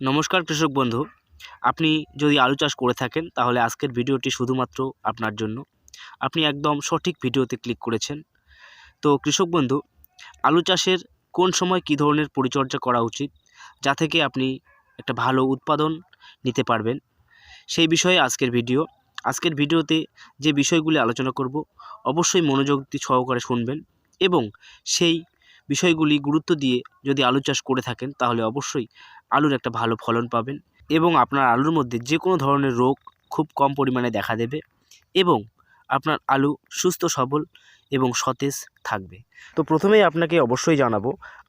নমস্কার কৃষক বন্ধু। আপনি যদি আলু চাষ করে থাকেন, তাহলে আজকের ভিডিওটি শুধুমাত্র আপনার জন্য। আপনি একদম সঠিক ভিডিওতে ক্লিক করেছেন। তো কৃষক বন্ধু, আলু চাষের কোন সময় কী ধরনের পরিচর্যা করা উচিত, যা থেকে আপনি একটা ভালো উৎপাদন নিতে পারবেন, সেই বিষয়ে আজকের ভিডিও। আজকের ভিডিওতে যে বিষয়গুলি আলোচনা করব, অবশ্যই মনোযোগ সহকারে শুনবেন এবং সেই বিষয়গুলি গুরুত্ব দিয়ে যদি আলু চাষ করে থাকেন, তাহলে অবশ্যই আলুর একটা ভালো ফলন পাবেন এবং আপনার আলুর মধ্যে যে কোনো ধরনের রোগ খুব কম পরিমাণে দেখা দেবে এবং আপনার আলু সুস্থ, সবল এবং সতেজ থাকবে। তো প্রথমেই আপনাকে অবশ্যই জানাব,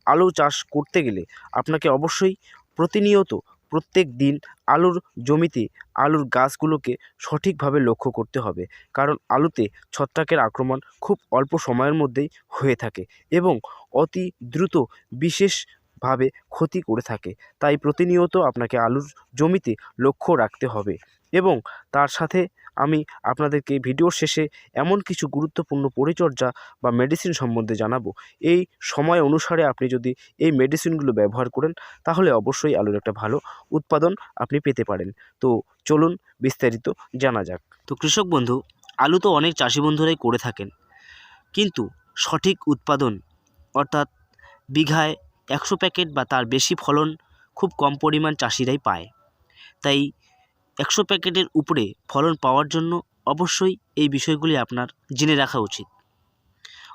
আলু চাষ করতে গেলে আপনাকে অবশ্যই প্রতিনিয়ত প্রত্যেক দিন আলুর জমিতে আলুর গাছগুলোকে সঠিকভাবে লক্ষ্য করতে হবে। কারণ আলুতে ছত্রাকের আক্রমণ খুব অল্প সময়ের মধ্যেই হয়ে থাকে এবং অতি দ্রুত বিশেষ ভাবে ক্ষতি করে থাকে। তাই প্রতিনিয়ত আপনাকে আলুর জমিতে লক্ষ্য রাখতে হবে এবং তার সাথে আমি আপনাদেরকে ভিডিওর শেষে এমন কিছু গুরুত্বপূর্ণ পরিচর্যা বা মেডিসিন সম্বন্ধে জানাব। এই সময় অনুসারে আপনি যদি এই মেডিসিনগুলো ব্যবহার করেন, তাহলে অবশ্যই আলুর একটা ভালো উৎপাদন আপনি পেতে পারেন। তো চলুন বিস্তারিত জানা যাক। তো কৃষক বন্ধু, আলু তো অনেক চাষি বন্ধুরাই করে থাকেন। কিন্তু সঠিক উৎপাদন, অর্থাৎ বিঘায় একশো প্যাকেট বা তার বেশি ফলন খুব কম পরিমাণ চাষিরাই পায়। তাই একশো প্যাকেটের উপরে ফলন পাওয়ার জন্য অবশ্যই এই বিষয়গুলি আপনার জেনে রাখা উচিত।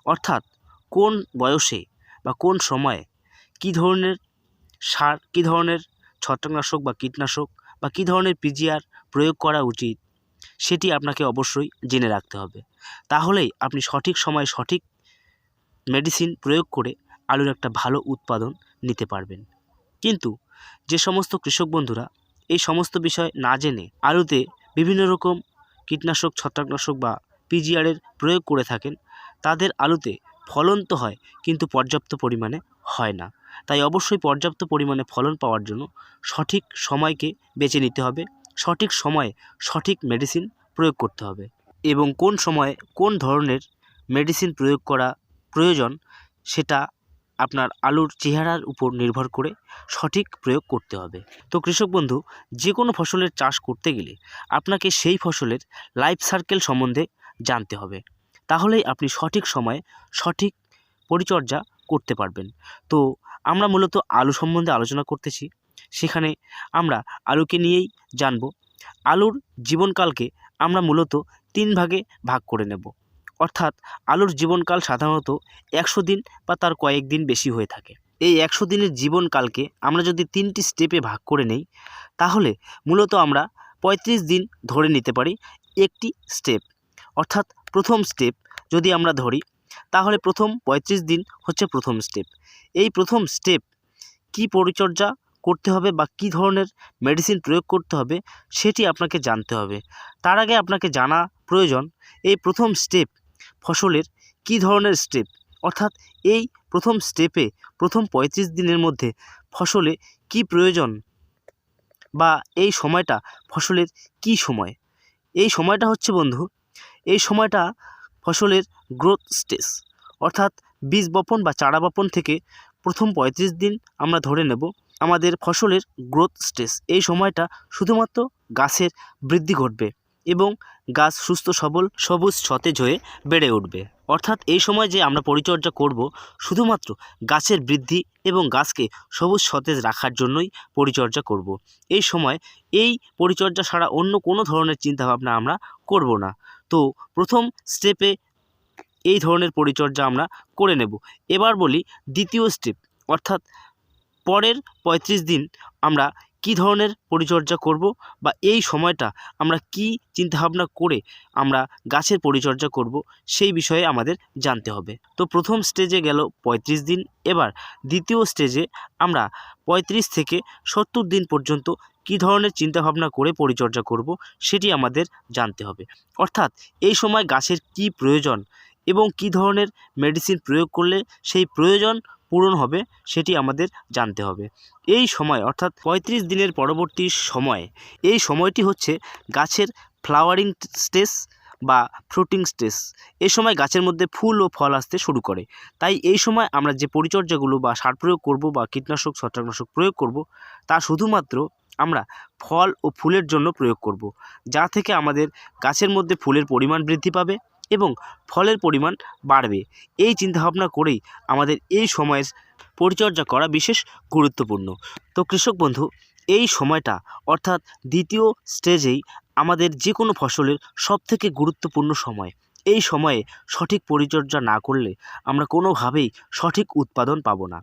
অর্থাৎ কোন বয়সে বা কোন সময়ে কী ধরনের সার, কী ধরনের ছত্রাকনাশক বা কীটনাশক বা কী ধরনের পিজিআর প্রয়োগ করা উচিত, সেটি আপনাকে অবশ্যই জেনে রাখতে হবে। তাহলেই আপনি সঠিক সময়ে সঠিক মেডিসিন প্রয়োগ করে আলুর একটা ভালো উৎপাদন নিতে পারবেন। কিন্তু যে সমস্ত কৃষক বন্ধুরা এই সমস্ত বিষয় না জেনে আলুতে বিভিন্ন রকম কীটনাশক, ছত্রাকনাশক বা পিজিআরের প্রয়োগ করে থাকেন। তাদের আলুতে ফলন তো হয়, কিন্তু পর্যাপ্ত পরিমাণে হয় না। তাই অবশ্যই পর্যাপ্ত পরিমাণে ফলন পাওয়ার জন্য সঠিক সময়কে বেছে নিতে হবে। সঠিক সময়ে সঠিক মেডিসিন প্রয়োগ করতে হবে। এবং কোন সময়ে কোন ধরনের মেডিসিন প্রয়োগ করা প্রয়োজন সেটা আপনার আলুর চেহারার উপর নির্ভর করে সঠিক প্রয়োগ করতে হবে। তো কৃষক বন্ধু যে কোনো ফসলের চাষ করতে গেলে আপনাকে সেই ফসলের লাইফ সার্কেল সম্বন্ধে জানতে হবে। তাহলেই আপনি সঠিক সময়ে সঠিক পরিচর্যা করতে পারবেন। তো আমরা মূলত আলু সম্বন্ধে আলোচনা করতেছি। সেখানে আমরা আলুকে নিয়েই জানব। আলুর জীবনকালকে আমরা মূলত তিন ভাগে ভাগ করে নেব। অর্থাৎ আলুর জীবনকাল সাধারণত একশো দিন বা তার কয়েকদিন বেশি হয়ে থাকে। এই একশো দিনের জীবনকালকে আমরা যদি তিনটি স্টেপে ভাগ করে নেই, তাহলে মূলত আমরা পঁয়ত্রিশ দিন ধরে নিতে পারি একটি স্টেপ। অর্থাৎ প্রথম স্টেপ যদি আমরা ধরি, তাহলে প্রথম পঁয়ত্রিশ দিন হচ্ছে প্রথম স্টেপ। এই প্রথম স্টেপ কী পরিচর্যা করতে হবে বা কী ধরনের মেডিসিন প্রয়োগ করতে হবে, সেটি আপনাকে জানতে হবে। তার আগে আপনাকে জানা প্রয়োজন, এই প্রথম স্টেপ ফসলের কী ধরনের স্টেপ অর্থাৎ এই প্রথম স্টেপে প্রথম পঁয়ত্রিশ দিনের মধ্যে ফসলে কি প্রয়োজন? বা এই সময়টা ফসলের কি সময়? এই সময়টা হচ্ছে বন্ধু, এই সময়টা ফসলের গ্রোথ স্টেজ অর্থাৎ বীজ বপন বা চারা বপন থেকে প্রথম পঁয়ত্রিশ দিন আমরা ধরে নেব আমাদের ফসলের গ্রোথ স্টেজ এই সময়টা শুধুমাত্র গাছের বৃদ্ধি ঘটবে। এবং গাছ সুস্থ, সবল, সবুজ, সতেজ হয়ে বেড়ে উঠবে। অর্থাৎ এই সময় যে আমরা পরিচর্যা করব, শুধুমাত্র গাছের বৃদ্ধি এবং গাছকে সবুজ, সতেজ রাখার জন্যই পরিচর্যা করব। এই সময় এই পরিচর্যা ছাড়া অন্য কোনো ধরনের চিন্তাভাবনা আমরা করব না। তো প্রথম স্টেপে এই ধরনের পরিচর্যা আমরা করে নেব। এবার বলি দ্বিতীয় স্টেপ, অর্থাৎ পরের পঁয়ত্রিশ দিন আমরা কী ধরনের পরিচর্যা করব বা এই সময়টা আমরা কী চিন্তাভাবনা করে আমরা গাছের পরিচর্যা করব সেই বিষয়ে আমাদের জানতে হবে। তো প্রথম স্টেজে গেল পঁয়ত্রিশ দিন, এবার দ্বিতীয় স্টেজে আমরা পঁয়ত্রিশ থেকে সত্তর দিন পর্যন্ত কী ধরনের চিন্তাভাবনা করে পরিচর্যা করব সেটি আমাদের জানতে হবে। অর্থাৎ এই সময় গাছের কি প্রয়োজন এবং কী ধরনের মেডিসিন প্রয়োগ করলে সেই প্রয়োজন পূরণ হবে, সেটি আমাদের জানতে হবে। এই সময়, অর্থাৎ পঁয়ত্রিশ দিনের পরবর্তী সময়, এই সময়টি হচ্ছে গাছের ফ্লাওয়ারিং স্টেজ বা ফ্রুটিং স্টেজ। এই সময় গাছের মধ্যে ফুল ও ফল আসতে শুরু করে। তাই এই সময় আমরা যে পরিচর্যাগুলো বা সার প্রয়োগ করব বা কীটনাশক, ছত্রাকনাশক প্রয়োগ করব, তা শুধুমাত্র আমরা ফল ও ফুলের জন্য প্রয়োগ করব, যা থেকে আমাদের গাছের মধ্যে ফুলের পরিমাণ বৃদ্ধি পাবে এবং ফলের পরিমাণ বাড়বে। এই চিন্তাভাবনা করেই আমাদের এই সময়ের পরিচর্যা করা বিশেষ গুরুত্বপূর্ণ। তো কৃষক বন্ধু, এই সময়টা অর্থাৎ দ্বিতীয় স্টেজেই আমাদের যে কোনো ফসলের সবথেকে গুরুত্বপূর্ণ সময়। এই সময়ে সঠিক পরিচর্যা না করলে আমরা কোনোভাবেই সঠিক উৎপাদন পাবো না।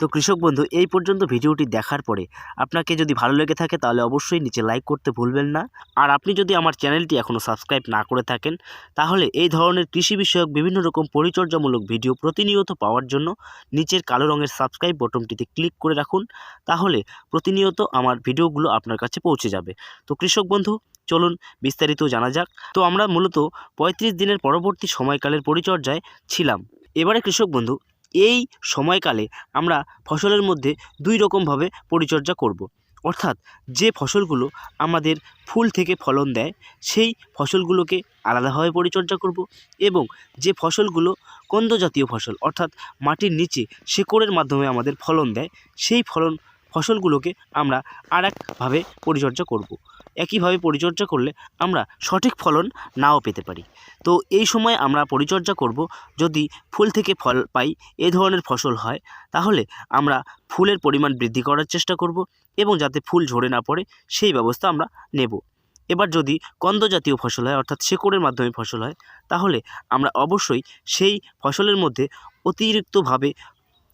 তো কৃষক বন্ধু, এই পর্যন্ত ভিডিওটি দেখার পরে আপনাকে যদি ভালো লেগে থাকে তাহলে অবশ্যই নিচে লাইক করতে ভুলবেন না। আর আপনি যদি আমার চ্যানেলটি এখনও সাবস্ক্রাইব না করে থাকেন, তাহলে এই ধরনের কৃষি বিষয়ক বিভিন্ন রকম পরিচর্যামূলক ভিডিও প্রতিনিয়ত পাওয়ার জন্য নিচের কালো রঙের সাবস্ক্রাইব বটনটিতে ক্লিক করে রাখুন, তাহলে প্রতিনিয়ত আমার ভিডিওগুলো আপনার কাছে পৌঁছে যাবে। তো কৃষক বন্ধু, চলুন বিস্তারিত জানা যাক। তো আমরা মূলত পঁয়ত্রিশ দিনের পরবর্তী সময়কালের পরিচর্যায় ছিলাম। এবারে কৃষক বন্ধু এই সময়কালে আমরা ফসলের মধ্যে দুই রকমভাবে পরিচর্যা করব। অর্থাৎ যে ফসলগুলো আমাদের ফুল থেকে ফলন দেয়, সেই ফসলগুলোকে আলাদাভাবে পরিচর্যা করব এবং যে ফসলগুলো কন্দ জাতীয় ফসল, অর্থাৎ মাটির নিচে শেকড়ের মাধ্যমে আমাদের ফলন দেয়, সেই ফলন, ফসলগুলোকে আমরা আর একভাবে পরিচর্যা করব। একইভাবে পরিচর্যা করলে আমরা সঠিক ফলন নাও পেতে পারি। তো এই সময় আমরা পরিচর্যা করব। যদি ফুল থেকে ফল পাই, এ ধরনের ফসল হয়, তাহলে আমরা ফুলের পরিমাণ বৃদ্ধি করার চেষ্টা করব এবং যাতে ফুল ঝরে না পড়ে, সেই ব্যবস্থা আমরা নেব। এবার যদি কন্দ জাতীয় ফসল হয়, অর্থাৎ শেকড়ের মাধ্যমে ফসল হয়, তাহলে আমরা অবশ্যই সেই ফসলের মধ্যে অতিরিক্তভাবে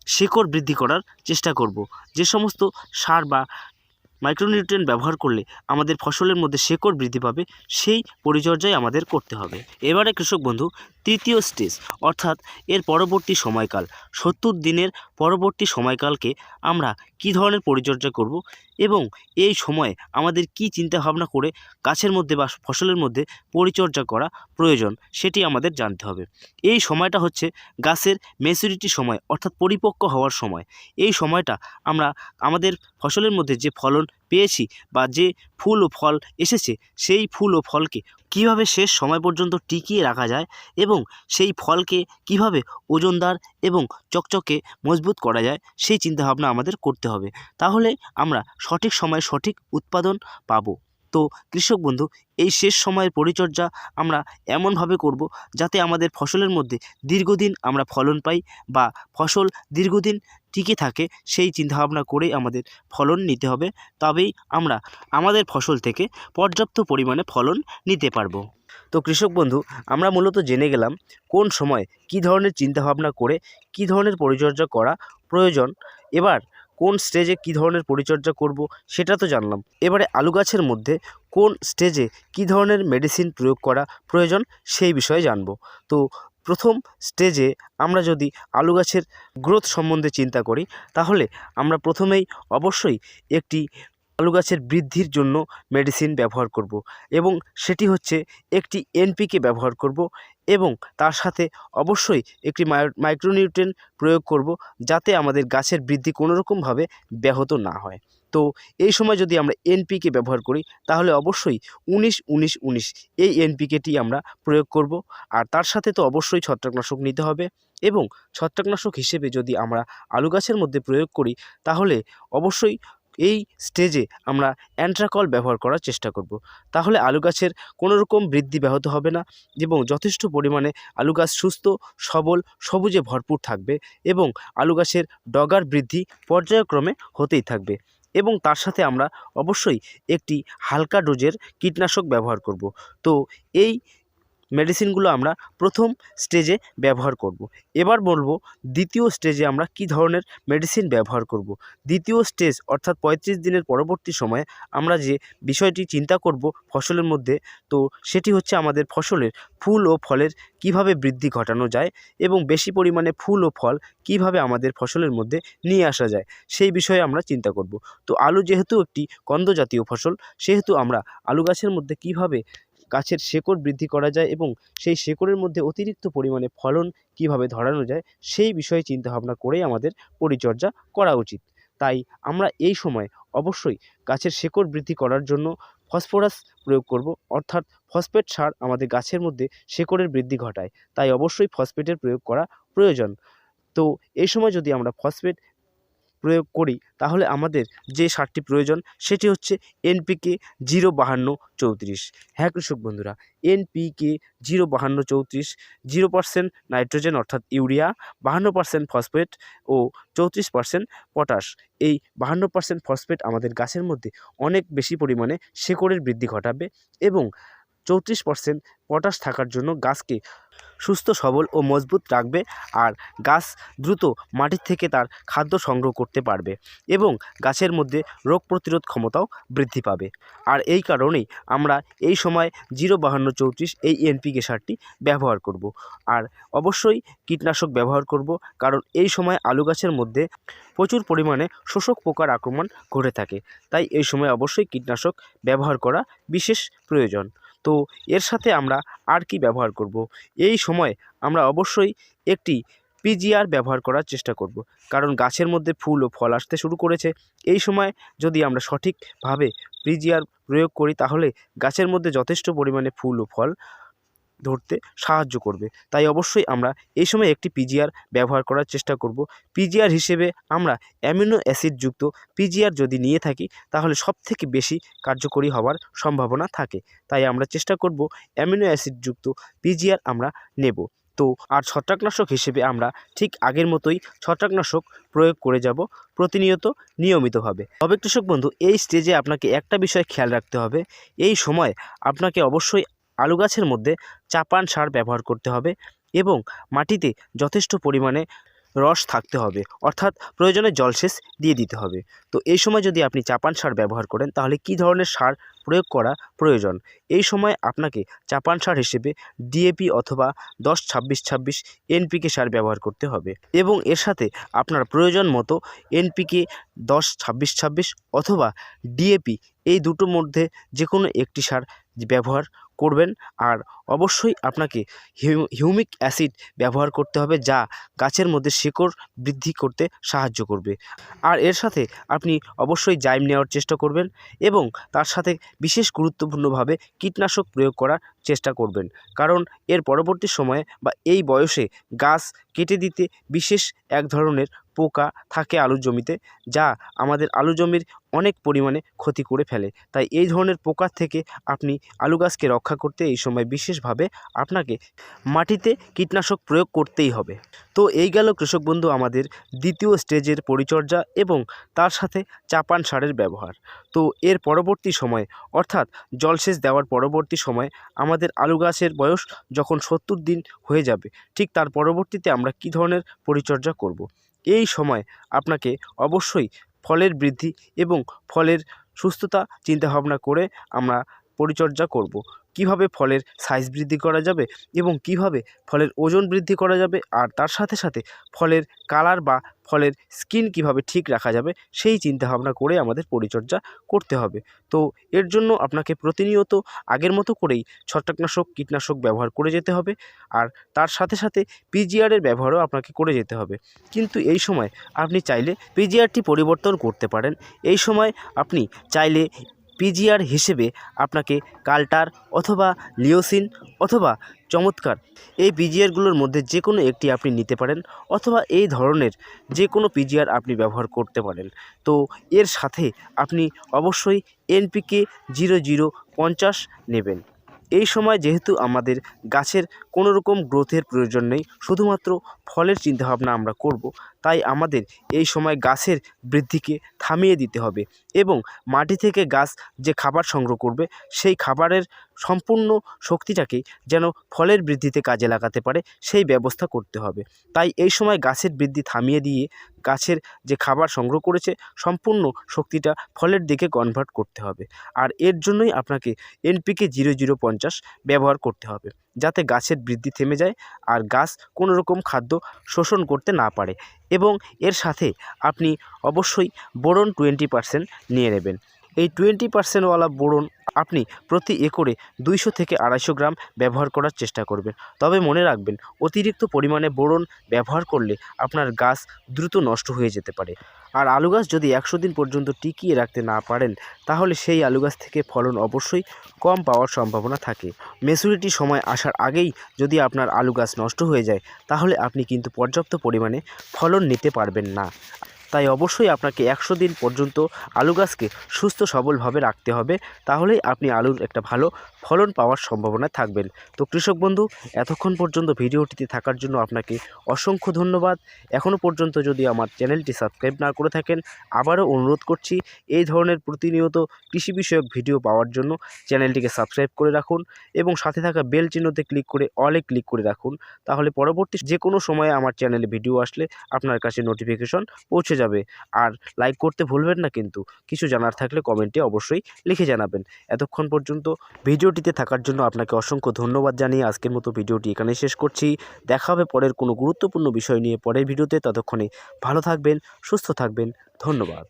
শেকড় বৃদ্ধি করার চেষ্টা করব। যে সমস্ত সার বা মাইক্রোনিউট্রিয়েন্ট ব্যবহার করলে আমাদের ফসলের মধ্যে শেকড় বৃদ্ধি পাবে, সেই পরিচর্যায় আমাদের করতে হবে। এবারে কৃষক বন্ধু, তৃতীয় স্টেজ অর্থাৎ এর পরবর্তী সময়কাল, সত্তর দিনের পরবর্তী সময়কালকে আমরা কী ধরনের পরিচর্যা করব এবং এই সময়ে আমাদের কি চিন্তা ভাবনা করে গাছের মধ্যে বা ফসলের মধ্যে পরিচর্যা করা প্রয়োজন সেটি আমাদের জানতে হবে। এই সময়টা হচ্ছে গাছের ম্যাচুরিটি সময়, অর্থাৎ পরিপক্ক হওয়ার সময়। এই সময়টা আমরা আমাদের ফসলের মধ্যে যে ফলন পেয়েছি বা যে ফুল ও ফল এসেছে, সেই ফুল ও ফলকে কীভাবে শেষ সময় পর্যন্ত টিকিয়ে রাখা যায় এবং সেই ফলকে কীভাবে ওজনদার এবং চকচকে মজবুত করা যায়, সেই চিন্তাভাবনা আমাদের করতে হবে। তাহলে আমরা সঠিক সময়ে সঠিক উৎপাদন পাবো। তো কৃষক বন্ধু, এই শেষ সময়ের পরিচর্যা আমরা এমনভাবে করব যাতে আমাদের ফসলের মধ্যে দীর্ঘদিন আমরা ফলন পাই বা ফসল দীর্ঘদিন টিকে থাকে সেই চিন্তাভাবনা করেই আমাদের ফলন নিতে হবে। তবেই আমরা আমাদের ফসল থেকে পর্যাপ্ত পরিমাণে ফলন নিতে পারব। তো কৃষক বন্ধু, আমরা মূলত জেনে গেলাম কোন সময় কী ধরনের চিন্তাভাবনা করে কী ধরনের পরিচর্যা করা প্রয়োজন। এবার কোন স্টেজে কী ধরনের পরিচর্যা করব সেটা তো জানলাম। এবারে আলু গাছের মধ্যে কোন স্টেজে কী ধরনের মেডিসিন প্রয়োগ করা প্রয়োজন সেই বিষয়ে জানব। তো প্রথম স্টেজে আমরা যদি আলু গাছের গ্রোথ সম্বন্ধে চিন্তা করি, তাহলে আমরা প্রথমেই অবশ্যই একটি আলু গাছের বৃদ্ধির জন্য মেডিসিন ব্যবহার করব এবং সেটি হচ্ছে একটি এনপিকে ব্যবহার করব এবং তার সাথে অবশ্যই একটি মাইক্রোনিউট্রেন প্রয়োগ করব যাতে আমাদের গাছের বৃদ্ধি কোনো রকমভাবে ব্যাহত না হয়। তো এই সময় যদি আমরা এনপিকে ব্যবহার করি, তাহলে অবশ্যই উনিশ উনিশ উনিশ এই এনপিকেটি আমরা প্রয়োগ করব। আর তার সাথে তো অবশ্যই ছত্রাকনাশক নিতে হবে এবং ছত্রাকনাশক হিসেবে যদি আমরা আলু গাছের মধ্যে প্রয়োগ করি, তাহলে অবশ্যই এই স্টেজে আমরা অ্যান্ট্রাকল ব্যবহার করার চেষ্টা করব। তাহলে আলু গাছের কোনো রকম বৃদ্ধি ব্যাহত হবে না এবং যথেষ্ট পরিমাণে আলু গাছ সুস্থ, সবল, সবুজে ভরপুর থাকবে এবং আলু গাছের ডগার বৃদ্ধি পর্যায়ক্রমে হতেই থাকবে এবং তার সাথে আমরা অবশ্যই একটি হালকা ডোজের কীটনাশক ব্যবহার করব। তো এই মেডিসিনগুলো আমরা প্রথম স্টেজে ব্যবহার করব। এবার বলব, দ্বিতীয় স্টেজে আমরা কি ধরনের মেডিসিন ব্যবহার করব। দ্বিতীয় স্টেজ অর্থাৎ পঁয়ত্রিশ দিনের পরবর্তী সময়ে আমরা যে বিষয়টি চিন্তা করব ফসলের মধ্যে, তো সেটি হচ্ছে আমাদের ফসলের ফুল ও ফলের কীভাবে বৃদ্ধি ঘটানো যায় এবং বেশি পরিমাণে ফুল ও ফল কীভাবে আমাদের ফসলের মধ্যে নিয়ে আসা যায়, সেই বিষয়ে আমরা চিন্তা করব তো আলু যেহেতু একটি কন্দ জাতীয় ফসল, সেহেতু আমরা আলু গাছের মধ্যে কীভাবে গাছের শেকড় বৃদ্ধি করা যায় এবং সেই শেকড়ের মধ্যে অতিরিক্ত পরিমাণে ফলন কীভাবে ধরানো যায়, সেই বিষয়ে চিন্তাভাবনা করেই আমাদের পরিচর্যা করা উচিত। তাই আমরা এই সময় অবশ্যই গাছের শেকড় বৃদ্ধি করার জন্য ফসফরাস প্রয়োগ করব, অর্থাৎ ফসফেট সার আমাদের গাছের মধ্যে শেকড়ের বৃদ্ধি ঘটায়। তাই অবশ্যই ফসফেটের প্রয়োগ করা প্রয়োজন। তো এই সময় যদি আমরা ফসফেট প্রয়োগ করি, তাহলে আমাদের যে সারটি প্রয়োজন সেটি হচ্ছে এনপিকে জিরো বাহান্ন চৌত্রিশ। হ্যাঁ কৃষক বন্ধুরা, এনপিকে জিরো বাহান্ন চৌত্রিশ, জিরো পার্সেন্ট নাইট্রোজেন অর্থাৎ ইউরিয়া, বাহান্ন পার্সেন্ট ফসফেট ও চৌত্রিশ পার্সেন্ট পটাশ। এই বাহান্ন পার্সেন্ট ফসফেট আমাদের গাছের মধ্যে অনেক বেশি পরিমাণে শেকড়ের বৃদ্ধি ঘটাবে এবং চৌত্রিশ পার্সেন্ট পটাশ থাকার জন্য গাছকে সুস্থ, সবল ও মজবুত রাখবে আর গাছ দ্রুত মাটির থেকে তার খাদ্য সংগ্রহ করতে পারবে এবং গাছের মধ্যে রোগ প্রতিরোধ ক্ষমতাও বৃদ্ধি পাবে। আর এই কারণেই আমরা এই সময় জিরো বাহান্ন চৌত্রিশ এই এনপিকে সারটি ব্যবহার করব। আর অবশ্যই কীটনাশক ব্যবহার করব কারণ এই সময় আলু গাছের মধ্যে প্রচুর পরিমাণে শোষক পোকার আক্রমণ ঘটে থাকে। তাই এই সময় অবশ্যই কীটনাশক ব্যবহার করা বিশেষ প্রয়োজন। তো এর সাথে আমরা আর কি ব্যবহার করব? এই সময় আমরা অবশ্যই একটি পিজিআর ব্যবহার করার চেষ্টা করব। কারণ গাছের মধ্যে ফুল ও ফল আসতে শুরু করেছে। এই সময় যদি আমরা সঠিকভাবে পিজিআর প্রয়োগ করি, তাহলে গাছের মধ্যে যথেষ্ট পরিমাণে ফুল ও ফল ধরতে সাহায্য করবে। তাই অবশ্যই আমরা এই সময় একটি পিজিআর ব্যবহার করার চেষ্টা করব। পিজিআর হিসেবে আমরা অ্যামিনো অ্যাসিডযুক্ত পিজিআর যদি নিয়ে থাকি, তাহলে সবথেকে বেশি কার্যকরী হওয়ার সম্ভাবনা থাকে। তাই আমরা চেষ্টা করব অ্যামিনো অ্যাসিডযুক্ত পিজিআর আমরা নেব। তো, আর ছত্রাকনাশক হিসেবে আমরা ঠিক আগের মতোই ছত্রাকনাশক প্রয়োগ করে যাব, প্রতিনিয়ত নিয়মিতভাবে। তবে কৃষক বন্ধু, এই স্টেজে আপনাকে একটা বিষয় খেয়াল রাখতে হবে। এই সময় আপনাকে অবশ্যই আলু গাছের মধ্যে চাপান সার ব্যবহার করতে হবে এবং মাটিতে যথেষ্ট পরিমাণে রস থাকতে হবে, অর্থাৎ প্রয়োজনে জলসেচ দিয়ে দিতে হবে। তো এই সময় যদি আপনি চাপান সার ব্যবহার করেন, তাহলে কী ধরনের সার প্রয়োগ করা প্রয়োজন? এই সময় আপনাকে চাপান সার হিসেবে ডিএপি অথবা দশ ছাব্বিশ ছাব্বিশ এনপিকে সার ব্যবহার করতে হবে এবং এর সাথে আপনার প্রয়োজন মতো এনপিকে দশ ছাব্বিশ ছাব্বিশ অথবা ডিএপি এই দুটোর মধ্যে যে কোনো একটি সার ব্যবহার করবেন। আর অবশ্যই আপনাকে হিউ- হিউমিক অ্যাসিড ব্যবহার করতে হবে যা গাছের মধ্যে শিকড় বৃদ্ধি করতে সাহায্য করবে। আর এর সাথে আপনি অবশ্যই জাইম নেওয়ার চেষ্টা করবেন এবং তার সাথে বিশেষ গুরুত্বপূর্ণভাবে কীটনাশক প্রয়োগ করার চেষ্টা করবেন। কারণ এর পরবর্তী সময়ে বা এই বয়সে গাছ কেটে দিতে বিশেষ এক ধরনের পোকা থাকে আলু জমিতে, যা আমাদের আলু জমির অনেক পরিমাণে ক্ষতি করে ফেলে। তাই এই ধরনের পোকার থেকে আপনি আলু গাছকে রক্ষা করতে এই সময় বিশেষভাবে আপনাকে মাটিতে কীটনাশক প্রয়োগ করতেই হবে। তো এই গেল কৃষক বন্ধু আমাদের দ্বিতীয় স্টেজের পরিচর্যা এবং তার সাথে চাপান সারের ব্যবহার। তো এর পরবর্তী সময়, অর্থাৎ জলসেচ দেওয়ার পরবর্তী সময় আমাদের আলু গাছের বয়স যখন সত্তর দিন হয়ে যাবে, ঠিক তার পরবর্তীতে আমরা কী ধরনের পরিচর্যা করব। এই সময় আপনাকে অবশ্যই ফলের বৃদ্ধি এবং ফলের সুস্থতা চিন্তাভাবনা করে আমরা পরিচর্যা করব। কীভাবে ফলের সাইজ বৃদ্ধি করা যাবে এবং কীভাবে ফলের ওজন বৃদ্ধি করা যাবে আর তার সাথে সাথে ফলের কালার বা ফলের স্কিন কীভাবে ঠিক রাখা যাবে সেই চিন্তাভাবনা করে আমাদের পরিচর্যা করতে হবে। তো এর জন্য আপনাকে প্রতিনিয়ত আগের মতো করেই ছত্রাকনাশক কীটনাশক ব্যবহার করে যেতে হবে আর তার সাথে সাথে পিজিআরের ব্যবহারও আপনাকে করে যেতে হবে। কিন্তু এই সময় আপনি চাইলে পিজিআরটি পরিবর্তন করতে পারেন। এই সময় আপনি চাইলে পিজিআর হিসেবে আপনাকে কাল্টার অথবা লিওসিন অথবা চমৎকার এই পিজিআরগুলোর মধ্যে যে কোনো একটি আপনি নিতে পারেন অথবা এই ধরনের যে কোনো পিজিআর আপনি ব্যবহার করতে পারেন। তো এর সাথে আপনি অবশ্যই এনপিকে জিরো জিরো পঞ্চাশ নেবেন। এই সময় যেহেতু আমাদের গাছের কোনো রকম গ্রোথের প্রয়োজন নেই। শুধুমাত্র ফলের চিন্তাভাবনা আমরা করব। তাই আমাদের এই সময় গাছের বৃদ্ধিকে থামিয়ে দিতে হবে এবং মাটি থেকে গাছ যে খাবার সংগ্রহ করবে, সেই খাবারের সম্পূর্ণ শক্তিটাকে যেন ফলের বৃদ্ধিতে কাজে লাগাতে পারে, সেই ব্যবস্থা করতে হবে। তাই এই সময় গাছের বৃদ্ধি থামিয়ে দিয়ে গাছের যে খাবার সংগ্রহ করেছে, সম্পূর্ণ শক্তিটা ফলের দিকে কনভার্ট করতে হবে। আর এর জন্যই আপনাকে এনপিকে জিরো জিরো পঞ্চাশ ব্যবহার করতে হবে। যাতে গাছের বৃদ্ধি থেমে যায় আর গাছ কোনো রকম খাদ্য শোষণ করতে না পারে এবং এর সাথে আপনি অবশ্যই বোরন টোয়েন্টি পারসেন্ট নিয়ে নেবেন। এই টোয়েন্টি পার্সেন্টওয়ালা বোরন আপনি প্রতি একরে দুইশো থেকে আড়াইশো গ্রাম ব্যবহার করার চেষ্টা করবেন। তবে মনে রাখবেন, অতিরিক্ত পরিমাণে বোরন ব্যবহার করলে আপনার গাছ দ্রুত নষ্ট হয়ে যেতে পারে। আর আলু গাছ যদি একশো দিন পর্যন্ত টিকিয়ে রাখতে না পারেন, তাহলে সেই আলু গাছ থেকে ফলন অবশ্যই কম পাওয়ার সম্ভাবনা থাকে। মেচুরিটি সময় আসার আগেই যদি আপনার আলু গাছ নষ্ট হয়ে যায়, তাহলে আপনি কিন্তু পর্যাপ্ত পরিমাণে ফলন নিতে পারবেন না। তাই অবশ্যই আপনাকে একশো দিন পর্যন্ত আলু গাছকে সুস্থ সবলভাবে রাখতে হবে। তাহলেই আপনি আলুর একটা ভালো ফলন পাওয়ার সম্ভাবনা থাকবেন। তো কৃষক বন্ধু, এতক্ষণ পর্যন্ত ভিডিওটিতে থাকার জন্য আপনাকে অসংখ্য ধন্যবাদ। এখনও পর্যন্ত যদি আমার চ্যানেলটি সাবস্ক্রাইব না করে থাকেন, আবারও অনুরোধ করছি, এই ধরনের প্রতিনিয়ত কৃষি বিষয়ক ভিডিও পাওয়ার জন্য চ্যানেলটিকে সাবস্ক্রাইব করে রাখুন এবং সাথে থাকা বেল চিহ্নতে ক্লিক করে অলে ক্লিক করে রাখুন। তাহলে পরবর্তী যে কোনো সময়ে আমার চ্যানেলে ভিডিও আসলে আপনার কাছে নোটিফিকেশন পৌঁছে যাবে। আর লাইক করতে ভুলবেন না কিন্তু, কিছু জানার থাকলে কমেন্টে অবশ্যই লিখে জানাবেন। এতক্ষণ পর্যন্ত ভিডিওটিতে থাকার জন্য আপনাকে অসংখ্য ধন্যবাদ জানিয়ে আজকের মতো ভিডিওটি এখানে শেষ করছি। দেখা হবে পরের কোনো গুরুত্বপূর্ণ বিষয় নিয়ে পরের ভিডিওতে। ততক্ষণে ভালো থাকবেন, সুস্থ থাকবেন। ধন্যবাদ।